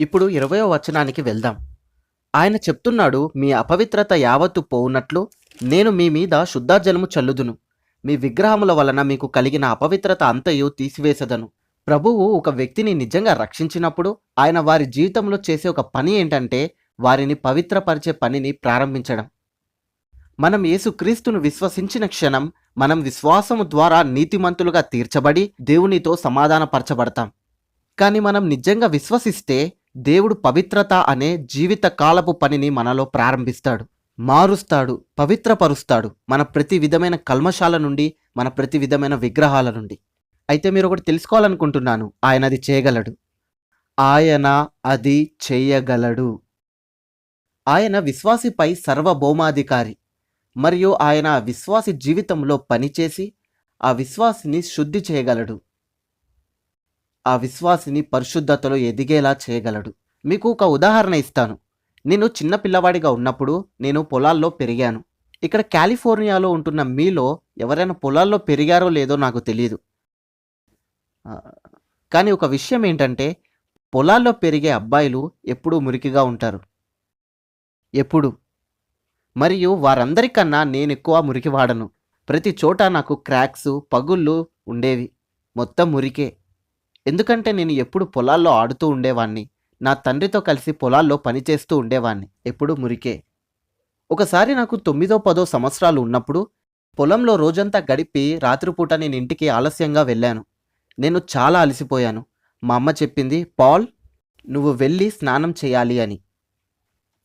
ఇప్పుడు ఇరవయో వచనానికి వెళ్దాం. ఆయన చెప్తున్నాడు మీ అపవిత్రత యావత్తు పోవునట్లు నేను మీ మీద శుద్ధాజలము చల్లుదును. మీ విగ్రహముల వలన మీకు కలిగిన అపవిత్రత అంతయు తీసివేసదను. ప్రభువు ఒక వ్యక్తిని నిజంగా రక్షించినప్పుడు ఆయన వారి జీవితంలో చేసే ఒక పని ఏంటంటే వారిని పవిత్రపరిచే పనిని ప్రారంభించడం. మనం యేసుక్రీస్తును విశ్వసించిన క్షణం మనం విశ్వాసము ద్వారా నీతిమంతులుగా తీర్చబడి దేవునితో సమాధానపరచబడతాం. కానీ మనం నిజంగా విశ్వసిస్తే దేవుడు పవిత్రత అనే జీవిత కాలపు పనిని మనలో ప్రారంభిస్తాడు. మారుస్తాడు పవిత్రపరుస్తాడు మన ప్రతి విధమైన కల్మశాల నుండి మన ప్రతి విధమైన విగ్రహాల నుండి. అయితే మీరు ఒకటి తెలుసుకోవాలనుకుంటున్నాను. ఆయన అది చేయగలడు. ఆయన అది చేయగలడు. ఆయన విశ్వాసిపై సర్వభౌమాధికారి. మరియు ఆయన విశ్వాసి జీవితంలో పనిచేసి ఆ విశ్వాసిని శుద్ధి చేయగలడు. ఆ విశ్వాసిని పరిశుద్ధతలో ఎదిగేలా చేయగలడు. మీకు ఒక ఉదాహరణ ఇస్తాను. నేను చిన్న పిల్లవాడిగా ఉన్నప్పుడు నేను పొలాల్లో పెరిగాను. ఇక్కడ కాలిఫోర్నియాలో ఉంటున్న మీలో ఎవరైనా పొలాల్లో పెరిగారో లేదో నాకు తెలియదు కానీ ఒక విషయం ఏంటంటే పొలాల్లో పెరిగే అబ్బాయిలు ఎప్పుడూ మురికిగా ఉంటారు. ఎప్పుడు? మరియు వారందరికన్నా నేను ఎక్కువ మురికి వాడను ప్రతి చోట నాకు క్రాక్స్ పగుళ్ళు ఉండేవి. మొత్తం మురికే. ఎందుకంటే నేను ఎప్పుడు పొలాల్లో ఆడుతూ ఉండేవాణ్ణి. నా తండ్రితో కలిసి పొలాల్లో పనిచేస్తూ ఉండేవాణ్ణి ఎప్పుడు మురికే. ఒకసారి నాకు తొమ్మిదో పదో సంవత్సరాలు ఉన్నప్పుడు పొలంలో రోజంతా గడిపి రాత్రిపూట నేను ఇంటికి ఆలస్యంగా వెళ్ళాను. నేను చాలా అలసిపోయాను. మా అమ్మ చెప్పింది పాల్ నువ్వు వెళ్ళి స్నానం చేయాలి అని.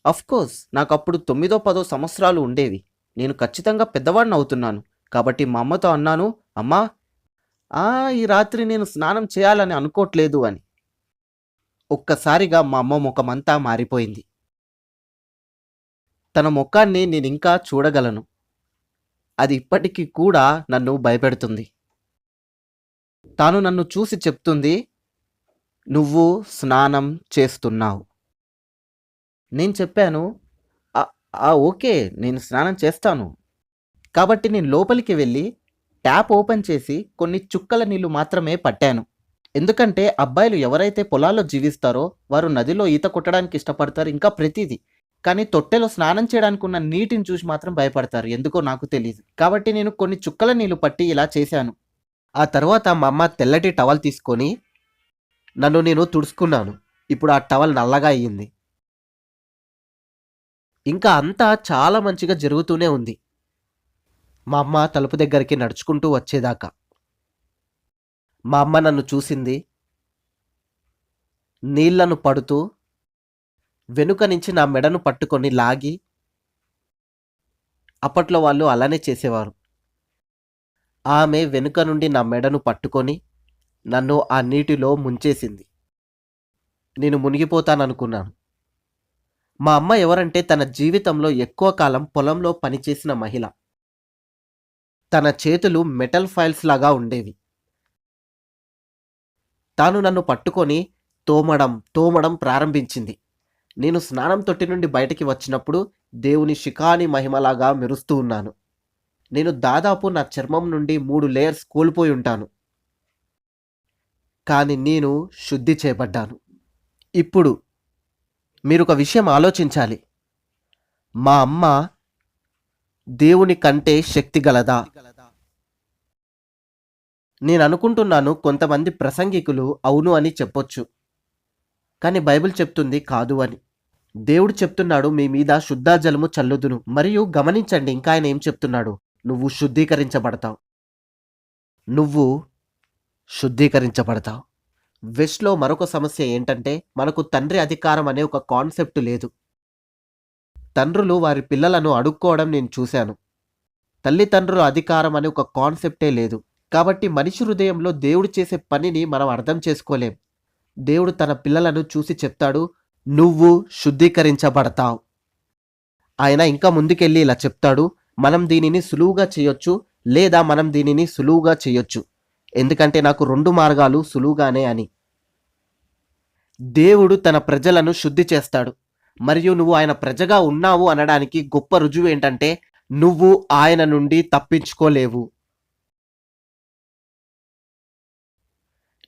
అఫ్కోర్స్ నాకు అప్పుడు తొమ్మిదో పదో సంవత్సరాలు ఉండేవి. నేను ఖచ్చితంగా పెద్దవాడిని అవుతున్నాను. కాబట్టి మా అమ్మతో అన్నాను అమ్మా ఈ రాత్రి నేను స్నానం చేయాలని అనుకోవట్లేదు అని. ఒక్కసారిగా మా అమ్మ ముఖమంతా మారిపోయింది. తన ముఖాన్ని నేను ఇంకా చూడగలను. అది ఇప్పటికీ కూడా నన్ను భయపెడుతుంది. తాను నన్ను చూసి చెప్తుంది నువ్వు స్నానం చేస్తున్నావు. నేను చెప్పాను ఓకే నేను స్నానం చేస్తాను. కాబట్టి నేను లోపలికి వెళ్ళి ట్యాప్ ఓపెన్ చేసి కొన్ని చుక్కల నీళ్ళు మాత్రమే పట్టాను. ఎందుకంటే అబ్బాయిలు ఎవరైతే పొలాల్లో జీవిస్తారో వారు నదిలో ఈత కొట్టడానికి ఇష్టపడతారు ఇంకా ప్రతిదీ. కానీ తొట్టెలో స్నానం చేయడానికి ఉన్న నీటిని చూసి మాత్రం భయపడతారు. ఎందుకో నాకు తెలియదు కాబట్టి నేను కొన్ని చుక్కల నీళ్ళు పట్టి ఇలా చేశాను. ఆ తర్వాత మా అమ్మ తెల్లటి టవల్ తీసుకొని నన్ను నేను తుడుచుకున్నాను. ఇప్పుడు ఆ టవల్ నల్లగా అయ్యింది. ఇంకా అంతా చాలా మంచిగా జరుగుతూనే ఉంది. మా అమ్మ తలుపు దగ్గరికి నడుచుకుంటూ వచ్చేదాకా. మా అమ్మ నన్ను చూసింది. నీళ్ళను పడుతూ వెనుక నుంచి నా మెడను పట్టుకొని లాగి అప్పట్లో వాళ్ళు అలానే చేసేవారు. ఆమె వెనుక నుండి నా మెడను పట్టుకొని నన్ను ఆ నీటిలో ముంచేసింది. నేను మునిగిపోతాననుకున్నాను. మా అమ్మ ఎవరంటే తన జీవితంలో ఎక్కువ కాలం పొలంలో పనిచేసిన మహిళ. తన చేతులు మెటల్ ఫైల్స్ లాగా ఉండేవి. తాను నన్ను పట్టుకొని తోమడం తోమడం ప్రారంభించింది. నేను స్నానం తొట్టి నుండి బయటికి వచ్చినప్పుడు దేవుని శిఖాని మహిమలాగా మెరుస్తూ ఉన్నాను. నేను దాదాపు నా చర్మం నుండి మూడు లేయర్స్ కోల్పోయి ఉంటాను. కానీ నేను శుద్ధి చేయబడ్డాను. ఇప్పుడు మీరు ఒక విషయం ఆలోచించాలి. మా అమ్మ దేవుని కంటే శక్తి గలదా? నేను అనుకుంటున్నాను కొంతమంది ప్రసంగికులు అవును అని చెప్పొచ్చు. కానీ బైబిల్ చెప్తుంది కాదు అని. దేవుడు చెప్తున్నాడు మీ మీద శుద్ధాజలము చల్లుదును. మరియు గమనించండి ఇంకా ఆయన ఏం చెప్తున్నాడు? నువ్వు శుద్ధీకరించబడతావు. నువ్వు శుద్ధీకరించబడతావు. వెస్ట్లో మరొక సమస్య ఏంటంటే మనకు తండ్రి అధికారం అనే ఒక కాన్సెప్ట్ లేదు. తండ్రులు వారి పిల్లలను అడుక్కోవడం నేను చూశాను. తల్లిదండ్రుల అధికారం అనే ఒక కాన్సెప్టే లేదు. కాబట్టి మనిషి హృదయంలో దేవుడు చేసే పనిని మనం అర్థం చేసుకోలేం. దేవుడు తన పిల్లలను చూసి చెప్తాడు నువ్వు శుద్ధీకరించబడతావు. ఆయన ఇంకా ముందుకెళ్ళి ఇలా చెప్తాడు మనం దీనిని సులువుగా చేయొచ్చు లేదా మనం దీనిని సులువుగా చేయొచ్చు. ఎందుకంటే నాకు రెండు మార్గాలు సులువుగానే అని. దేవుడు తన ప్రజలను శుద్ధి చేస్తాడు. మరియు నువ్వు ఆయన ప్రజగా ఉన్నావు అనడానికి గొప్ప రుజువు ఏంటంటే నువ్వు ఆయన నుండి తప్పించుకోలేవు.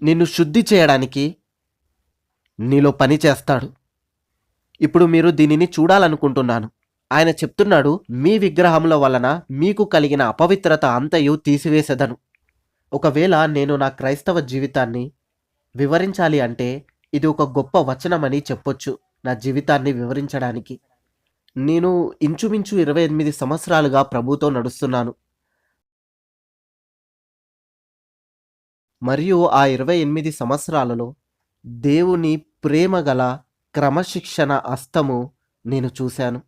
నిన్ను శుద్ధి చేయడానికి నీలో పని చేస్తాడు. ఇప్పుడు మీరు దీనిని చూడాలనుకుంటున్నాను. ఆయన చెప్తున్నాడు మీ విగ్రహముల వలన మీకు కలిగిన అపవిత్రత అంతయు తీసివేసెదను. ఒకవేళ నేను నా క్రైస్తవ జీవితాన్ని వివరించాలి అంటే ఇది ఒక గొప్ప వచనమని చెప్పొచ్చు. నా జీవితాన్ని వివరించడానికి. నేను ఇంచుమించు ఇరవై ఎనిమిది సంవత్సరాలుగా ప్రభుతో నడుస్తున్నాను. మరియు ఆ ఇరవై ఎనిమిది సంవత్సరాలలో దేవుని ప్రేమగల క్రమశిక్షణ అస్తము నేను చూశాను.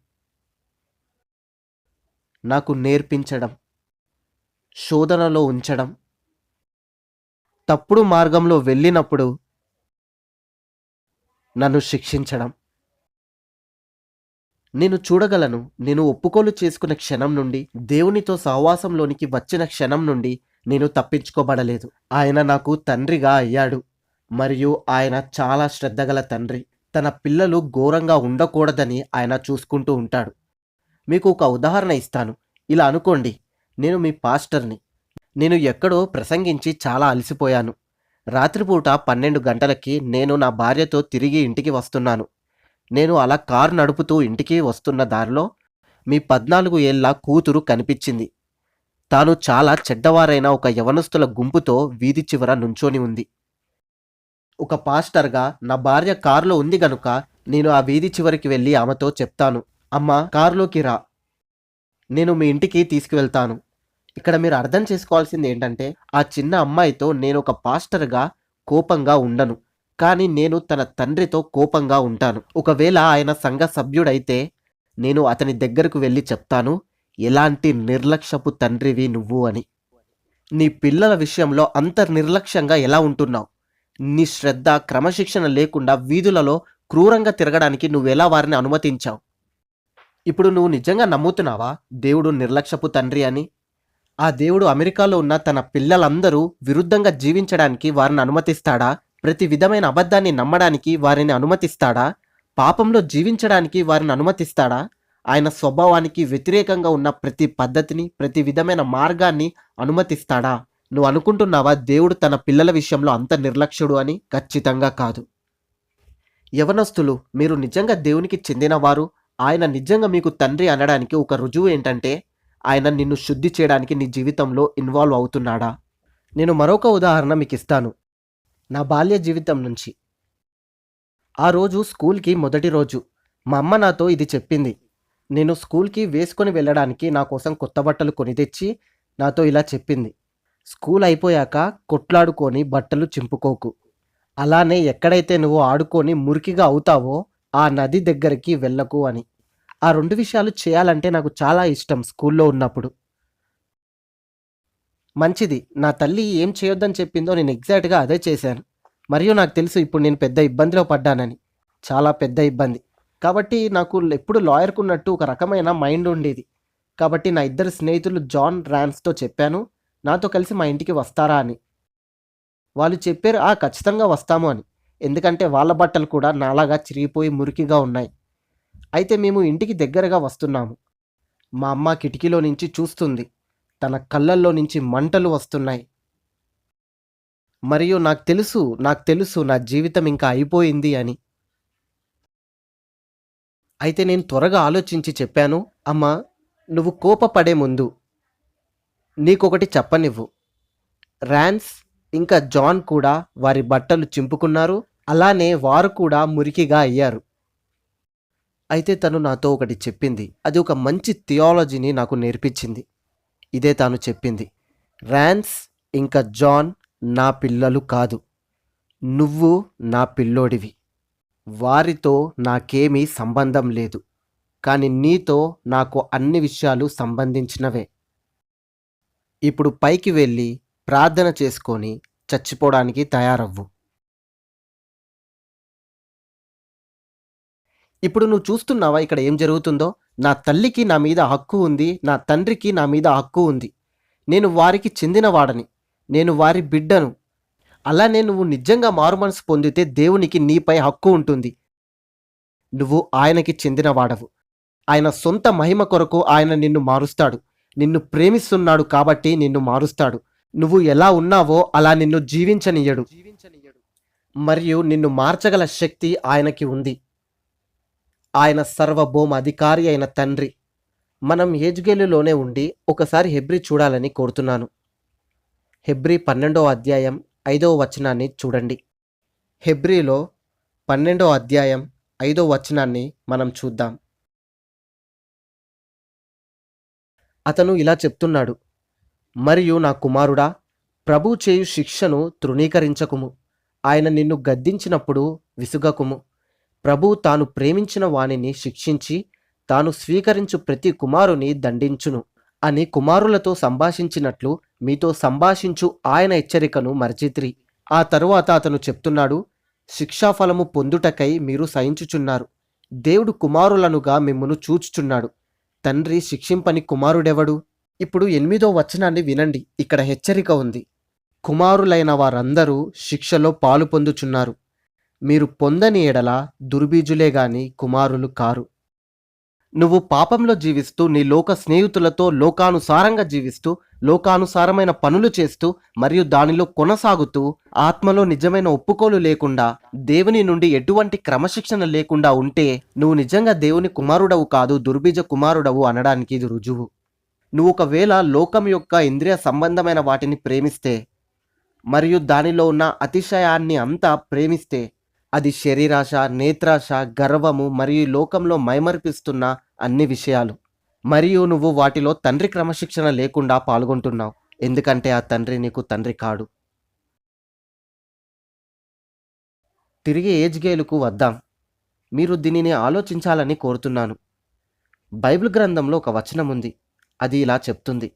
నాకు నేర్పించడం శోధనలో ఉంచడం తప్పుడు మార్గంలో వెళ్ళినప్పుడు నన్ను శిక్షించడం నేను చూడగలను నేను ఒప్పుకోలు చేసుకున్న క్షణం నుండి దేవునితో సహవాసంలోనికి వచ్చిన క్షణం నుండి నేను తప్పించుకోబడలేదు. ఆయన నాకు తండ్రిగా అయ్యాడు మరియు ఆయన చాలా శ్రద్ధగల తండ్రి. తన పిల్లలు ఘోరంగా ఉండకూడదని ఆయన చూసుకుంటూ ఉంటాడు. మీకు ఒక ఉదాహరణ ఇస్తాను. ఇలా అనుకోండి నేను మీ పాస్టర్ని. నేను ఎక్కడో ప్రసంగించి చాలా అలసిపోయాను. రాత్రిపూట పన్నెండు గంటలకి నేను నా భార్యతో తిరిగి ఇంటికి వస్తున్నాను. నేను అలా కారు నడుపుతూ ఇంటికి వస్తున్న దారిలో మీ పద్నాలుగు ఏళ్ళ కూతురు కనిపించింది. తాను చాలా చెడ్డవారైన ఒక యవనస్తుల గుంపుతో వీధి చివర నుంచొని ఉంది. ఒక పాస్టర్గా నా భార్య కారులో ఉంది గనుక నేను ఆ వీధి చివరికి వెళ్ళి ఆమెతో చెప్తాను. అమ్మ కారులోకి రా. నేను మీ ఇంటికి తీసుకువెళ్తాను. ఇక్కడ మీరు అర్థం చేసుకోవాల్సింది ఏంటంటే ఆ చిన్న అమ్మాయితో నేను ఒక పాస్టర్గా కోపంగా ఉండను. కానీ నేను తన తండ్రితో కోపంగా ఉంటాను. ఒకవేళ ఆయన సంఘ సభ్యుడైతే నేను అతని దగ్గరకు వెళ్ళి చెప్తాను ఎలాంటి నిర్లక్ష్యపు తండ్రివి నువ్వు అని. నీ పిల్లల విషయంలో అంత నిర్లక్ష్యంగా ఎలా ఉంటున్నావు? నీ శ్రద్ధ క్రమశిక్షణ లేకుండా వీధులలో క్రూరంగా తిరగడానికి నువ్వెలా వారిని అనుమతించావు? ఇప్పుడు నువ్వు నిజంగా నమ్ముతున్నావా దేవుడు నిర్లక్ష్యపు తండ్రి అని? ఆ దేవుడు అమెరికాలో ఉన్న తన పిల్లలందరూ విరుద్ధంగా జీవించడానికి వారిని అనుమతిస్తాడా? ప్రతి విధమైన అబద్ధాన్ని నమ్మడానికి వారిని అనుమతిస్తాడా? పాపంలో జీవించడానికి వారిని అనుమతిస్తాడా? ఆయన స్వభావానికి వ్యతిరేకంగా ఉన్న ప్రతి పద్ధతిని ప్రతి విధమైన మార్గాన్ని అనుమతిస్తాడా? నువ్వు అనుకుంటున్నావా దేవుడు తన పిల్లల విషయంలో అంత నిర్లక్ష్యుడు అని? ఖచ్చితంగా కాదు. యవనస్తులు మీరు నిజంగా దేవునికి చెందినవారు? ఆయన నిజంగా మీకు తండ్రి అనడానికి ఒక రుజువు ఏంటంటే ఆయన నిన్ను శుద్ధి చేయడానికి నీ జీవితంలో ఇన్వాల్వ్ అవుతున్నాడా? నేను మరొక ఉదాహరణ మీకు ఇస్తాను. నా బాల్య జీవితం నుంచి. ఆ రోజు స్కూల్కి మొదటి రోజు. మా అమ్మ నాతో ఇది చెప్పింది. నేను స్కూల్కి వేసుకొని వెళ్ళడానికి నా కోసం కొత్త బట్టలు కొని తెచ్చి నాతో ఇలా చెప్పింది. స్కూల్ అయిపోయాక కొట్లాడుకొని బట్టలు చింపుకోకు. అలానే ఎక్కడైతే నువ్వు ఆడుకొని మురికిగా అవుతావో ఆ నది దగ్గరికి వెళ్ళకు అని. ఆ రెండు విషయాలు చేయాలంటే నాకు చాలా ఇష్టం స్కూల్లో ఉన్నప్పుడు. మంచిది. నా తల్లి ఏం చేయొద్దని చెప్పిందో నేను ఎగ్జాక్ట్గా అదే చేశాను. మరియు నాకు తెలుసు ఇప్పుడు నేను పెద్ద ఇబ్బందిలో పడ్డానని. చాలా పెద్ద ఇబ్బంది. కాబట్టి నాకు ఎప్పుడు లాయర్కు ఉన్నట్టు ఒక రకమైన మైండ్ ఉండేది. కాబట్టి నా ఇద్దరు స్నేహితులు జాన్ ర్యాన్స్తో చెప్పాను నాతో కలిసి మా ఇంటికి వస్తారా అని. వాళ్ళు చెప్పారు ఆ ఖచ్చితంగా వస్తాము అని. ఎందుకంటే వాళ్ళ బట్టలు కూడా నాలాగా చిరిగిపోయి మురికిగా ఉన్నాయి. అయితే మేము ఇంటికి దగ్గరగా వస్తున్నాము. మా అమ్మ కిటికీలో నుంచి చూస్తుంది. తన కళ్ళల్లో నుంచి మంటలు వస్తున్నాయి. మరియు నాకు తెలుసు నాకు తెలుసు నా జీవితం ఇంకా అయిపోయింది అని. అయితే నేను త్వరగా ఆలోచించి చెప్పాను అమ్మా నువ్వు కోపపడే ముందు నీకొకటి చెప్పనివ్వు. ర్యాన్స్ ఇంకా జాన్ కూడా వారి బట్టలు చింపుకున్నారు అలానే వారు కూడా మురికిగా అయ్యారు. అయితే తను నాతో ఒకటి చెప్పింది అది ఒక మంచి థియాలజీని నాకు నేర్పించింది. ఇదే తాను చెప్పింది. ర్యాన్స్ ఇంకా జాన్ నా పిల్లలు కాదు. నువ్వు నా పిల్లోడివి. వారితో నాకేమీ సంబంధం లేదు. కానీ నీతో నాకు అన్ని విషయాలు సంబంధించినవే. ఇప్పుడు పైకి వెళ్ళి ప్రార్థన చేసుకొని చచ్చిపోవడానికి తయారవ్వు. ఇప్పుడు నువ్వు చూస్తున్నావా ఇక్కడ ఏం జరుగుతుందో? నా తల్లికి నా మీద హక్కు ఉంది నా తండ్రికి నా మీద హక్కు ఉంది. నేను వారికి చెందినవాడని నేను వారి బిడ్డను. అలానే నువ్వు నిజంగా మారుమనసు పొందితే దేవునికి నీపై హక్కు ఉంటుంది. నువ్వు ఆయనకి చెందినవాడవు. ఆయన సొంత మహిమ కొరకు ఆయన నిన్ను మారుస్తాడు. నిన్ను ప్రేమిస్తున్నాడు కాబట్టి నిన్ను మారుస్తాడు. నువ్వు ఎలా ఉన్నావో అలా నిన్ను జీవించనియడు మరియు నిన్ను మార్చగల శక్తి ఆయనకి ఉంది. ఆయన సర్వభౌమ అధికారి అయిన తండ్రి. మనం ఏజ్గేలులోనే ఉండి ఒకసారి హెబ్రి చూడాలని కోరుతున్నాను. హెబ్రి పన్నెండో అధ్యాయం ఐదవ వచనాన్ని చూడండి. హెబ్రిలో పన్నెండో అధ్యాయం ఐదో వచనాన్ని మనం చూద్దాం. అతను ఇలా చెప్తున్నాడు మరియు నా కుమారుడా ప్రభు చేయు శిక్షను తృణీకరించకుము. ఆయన నిన్ను గద్దించినప్పుడు విసుగకుము. ప్రభు తాను ప్రేమించిన వానిని శిక్షించి తాను స్వీకరించు ప్రతి కుమారుని దండించును అని కుమారులతో సంభాషించినట్లు మీతో సంభాషించు ఆయన హెచ్చరికను మరచిత్రి. ఆ తరువాత అతను చెప్తున్నాడు శిక్షాఫలము పొందుటకై మీరు సహించుచున్నారు. దేవుడు కుమారులనుగా మిమ్మును చూచుచున్నాడు. తండ్రి శిక్షింపని కుమారుడెవడు? ఇప్పుడు ఎనిమిదో వచనాన్ని వినండి. ఇక్కడ హెచ్చరిక ఉంది. కుమారులైన వారందరూ శిక్షలో పాలు పొందుచున్నారు. మీరు పొందని ఎడల దుర్బీజులే గాని కుమారులు కారు. నువ్వు పాపంలో జీవిస్తూ నీ లోక స్నేహితులతో లోకానుసారంగా జీవిస్తూ లోకానుసారమైన పనులు చేస్తూ మరియు దానిలో కొనసాగుతూ ఆత్మలో నిజమైన ఒప్పుకోలు లేకుండా దేవుని నుండి ఎటువంటి క్రమశిక్షణ లేకుండా ఉంటే నువ్వు నిజంగా దేవుని కుమారుడవు కాదు దుర్బీజ కుమారుడవు అనడానికి ఇది రుజువు. నువ్వు ఒకవేళ లోకం యొక్క ఇంద్రియ సంబంధమైన వాటిని ప్రేమిస్తే మరియు దానిలో ఉన్న అతిశయాన్ని అంతా ప్రేమిస్తే అది శరీరాశ నేత్రాశ గర్వము మరియు లోకంలో మైమర్పిస్తున్న అన్ని విషయాలు. మరియు నువ్వు వాటిలో తండ్రి క్రమశిక్షణ లేకుండా పాల్గొంటున్నావు. ఎందుకంటే ఆ తండ్రి నీకు తండ్రి కాడు. తిరిగి ఏజ్ గేలుకు వద్దాం. మీరు దీనిని ఆలోచించాలని కోరుతున్నాను. బైబిల్ గ్రంథంలో ఒక వచనం ఉంది అది ఇలా చెప్తుంది.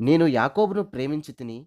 నేను యాకోబును ప్రేమించి తిని